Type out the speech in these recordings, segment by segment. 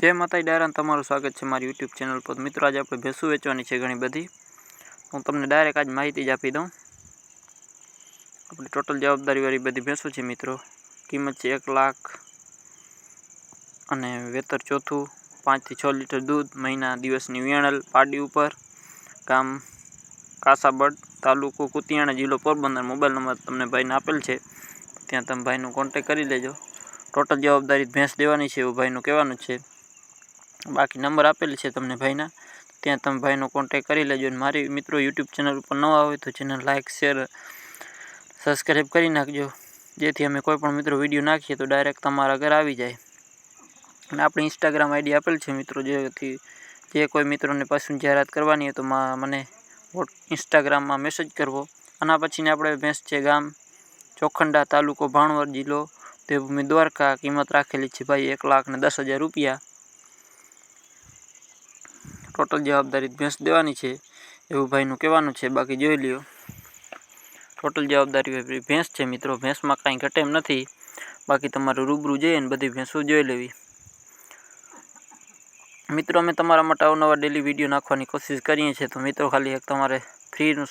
જય માતાજી ડાયરાન તમારું સ્વાગત છે મારી યુટ્યુબ ચેનલ પર. મિત્રો, આજે આપણે ભેંસું વેચવાની છે ઘણી બધી. હું તમને ડાયરેક્ટ આજ માહિતી જ આપી દઉં. આપણી ટોટલ જવાબદારીવાળી બધી ભેંસો છે મિત્રો. કિંમત છે એક લાખ અને વેતર ચોથું પાંચથી છ લીટર દૂધ, મહિના દિવસની વેણલ, પાડી ઉપર, ગામ કાસાબડ, તાલુકો કુતિયાણા જિલ્લો પોરબંદર. મોબાઈલ નંબર તમને ભાઈને આપેલ છે. ત્યાં તમે ભાઈનો કોન્ટેક કરી લેજો. ટોટલ જવાબદારી ભેંસ દેવાની છે એવું ભાઈનું કહેવાનું છે. બાકી નંબર આપેલ છે તમને ભાઈના. ત્યાં તમે ભાઈનો કોન્ટેક કરી લેજો અને મારી મિત્રો યુટ્યુબ ચેનલ ઉપર નવા હોય તો ચેનલ લાઇક શેર સબસ્ક્રાઈબ કરી નાખજો. જેથી અમે કોઈ પણ મિત્રો વીડિયો નાખીએ તો ડાયરેક્ટ તમારા ઘર આવી જાય. અને આપણે ઇન્સ્ટાગ્રામ આઈડી આપેલ છે મિત્રો, જેથી જે કોઈ મિત્રોને પાછું જાહેરાત કરવાની હોય તો મને ઇન્સ્ટાગ્રામમાં મેસેજ કરવો. આના પછીને આપણે ભેંસ છે ગામ, ચોખંડા તાલુકો ભાણવર જિલ્લો, દેવભૂમિ દ્વારકા. કિંમત રાખેલી છે ભાઈ એક લાખ ને દસ હજાર રૂપિયા. ટોટલ જવાબદારી ભેંસ દેવાની છે એવું ભાઈનું કહેવાનું છે, બાકી જોઈ લ્યો. ટોટલ જવાબદારી ભેંસ છે મિત્રો, ભેંસમાં કાંઈ ઘટે એમ નથી. બાકી તમારું રૂબરૂ જઈએ ને બધી ભેંસો જોઈ લેવી. મિત્રો, અમે તમારા માટે અવનવા ડેલી વીડિયો નાખવાની કોશિશ કરીએ છીએ, તો મિત્રો, ખાલી એક તમારે ફ્રીનું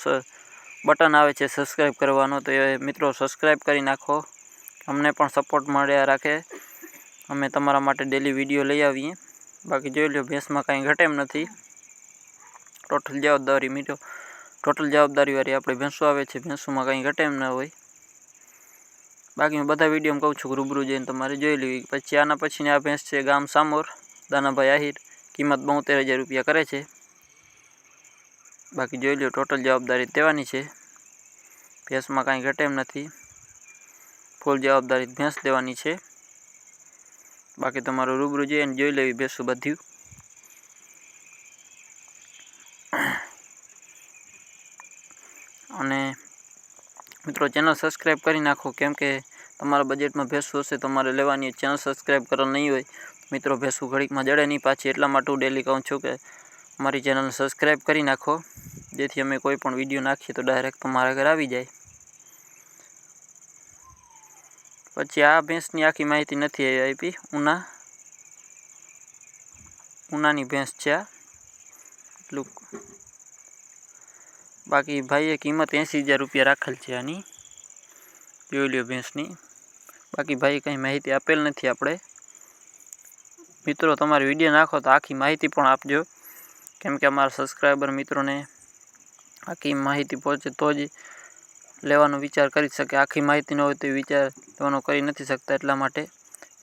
બટન આવે છે સબસ્ક્રાઈબ કરવાનું, તો એ મિત્રો સબસ્ક્રાઈબ કરી નાખો. અમને પણ સપોર્ટ મળ્યા રાખે. અમે તમારા માટે ડેલી વીડિયો લઈ આવીએ. બાકી જોઈ લો ભેંસમાં કાંઈ ઘટે એમ નથી. ટોટલ જવાબદારી મીઠો ટોટલ જવાબદારીવાળી આપણે ભેંસો આવે છે, ભેંસોમાં કાંઈ ઘટે એમ ના હોય. બાકી હું બધા વીડિયો કહું છું, રૂબરૂ જઈને તમારે જોઈ લેવી પછી આના પછીની આ ભેંસ છે ગામ સામોર, દાનાભાઈ આહિર, કિંમત બોતેર હજાર રૂપિયા કરે છે. બાકી જોઈ લો ટોટલ જવાબદારી દેવાની છે. ભેંસમાં કાંઈ ઘટે એમ નથી. ફૂલ જવાબદારી ભેંસ દેવાની છે. બાકી તમારું રૂબરૂ જઈને જોઈ લેવી ભેંસું બધું અને મિત્રો ચેનલ સબસ્ક્રાઈબ કરી નાખો, કેમ કે તમારા બજેટમાં ભેંસું હશે, તમારે લેવાની ચેનલ સબસ્ક્રાઈબ કરવા નહીં હોય. મિત્રો ભેંસું ઘડીકમાં જડે નહીં પાછી, એટલા માટે હું ડેલી કહું છું કે મારી ચેનલને સબસ્ક્રાઈબ કરી નાખો. જેથી અમે કોઈ પણ વીડિયો નાખીએ તો ડાયરેક્ટ તમારા ઘર આવી જાય. પછી આ ભેંસની આખી માહિતી નથી આપી. ઉના. ઉનાની ભેંસ છે આ. એટલું બાકી ભાઈએ કિંમત એંસી હજાર રૂપિયા રાખેલ છે આની. જોઈ લ્યો ભેંસની. બાકી ભાઈ કંઈ માહિતી આપેલ નથી આપણે. મિત્રો, તમારે વીડિયો નાખો તો આખી માહિતી પણ આપજો. કેમ કે અમારા સબસ્ક્રાઈબર મિત્રોને આખી માહિતી પહોંચે તો જ લેવાનો વિચાર કરી શકે. આખી માહિતી ન હોય તો વિચાર લેવાનો કરી નથી શકતા એટલા માટે.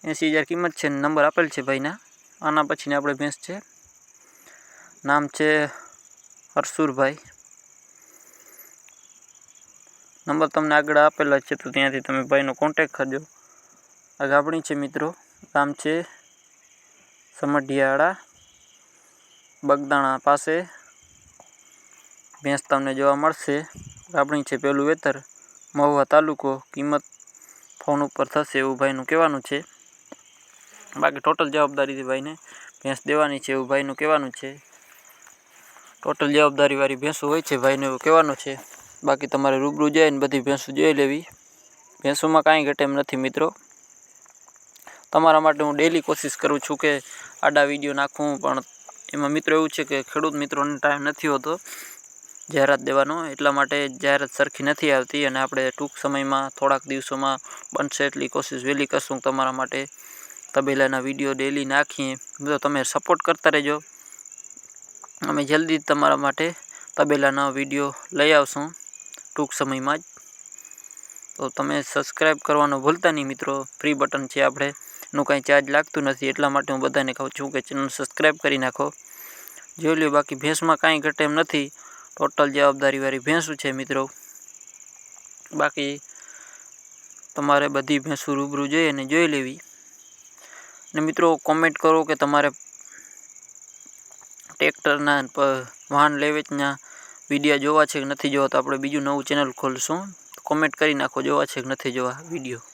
એંસી હજાર કિંમત છે નંબર આપેલ છે ભાઈના. આના પછીને આપણે ભેંસ છે. નામ છે હરસુરભાઈ નંબર તમને આગળ આપેલા છે તો ત્યાંથી તમે ભાઈનો કોન્ટેક કરજો. આ ગાબણી છે મિત્રો. ગામ છે સમઢિયાળા, બગદાણા પાસે. ભેંસ તમને જોવા મળશે. ગાબણી છે. પેલું વેતર મહુવા તાલુકો કિંમત ફોન ઉપર થશે એવું ભાઈનું કહેવાનું છે. બાકી ટોટલ જવાબદારી ભાઈને. ભેંસ દેવાની છે એવું ભાઈનું કહેવાનું છે. ટોટલ જવાબદારીવાળી ભેંસો હોય છે ભાઈને એવું કહેવાનું છે. બાકી તમારે રૂબરૂ જઈને બધી ભેંસો જોઈ લેવી. ભેંસોમાં કાંઈ ઘટે એમ નથી મિત્રો. તમારા માટે હું ડેલી કોશિશ કરું છું કે આડા વીડિયો નાખું, પણ એમાં મિત્રો એવું છે કે ખેડૂત મિત્રોને ટાઈમ નથી હોતો. જાહેરાત દેવાનો એટલા માટે જાહેરાત સરખી નથી આવતી અને આપણે ટૂંક સમયમાં, થોડાક દિવસોમાં બનશે એટલી કોશિશ વહેલી કરશું તમારા માટે. તબેલાના વીડિયો ડેલી નાખીએ. તો તમે સપોર્ટ કરતા રહેજો. અમે જલ્દી તમારા માટે તબેલાના વીડિયો લઈ આવશું ટૂંક સમયમાં જ. તો તમે સબસ્ક્રાઈબ કરવાનું ભૂલતા નહીં મિત્રો. ફ્રી બટન છે આપણે. એનું કાંઈ ચાર્જ લાગતું નથી, એટલા માટે હું બધાને કહું છું કે ચેનલ સબસ્ક્રાઈબ કરી નાખો. જોઈ લો બાકી ભેંસમાં કાંઈ ઘટે એમ નથી. ટોટલ જવાબદારીવાળી ભેંસું છે મિત્રો? બાકી તમારે બધી ભેંસું રૂબરૂ જોઈએ અને જોઈ લેવી. અને મિત્રો કોમેન્ટ કરો કે તમારે ટ્રેક્ટરના વાહન લેવેચના વિડીયા જોવા છે કે નથી જોવા, તો આપણે બીજું નવું ચેનલ ખોલશું. કોમેન્ટ કરી નાખો, જોવા છે કે નથી જોવા વીડિયો.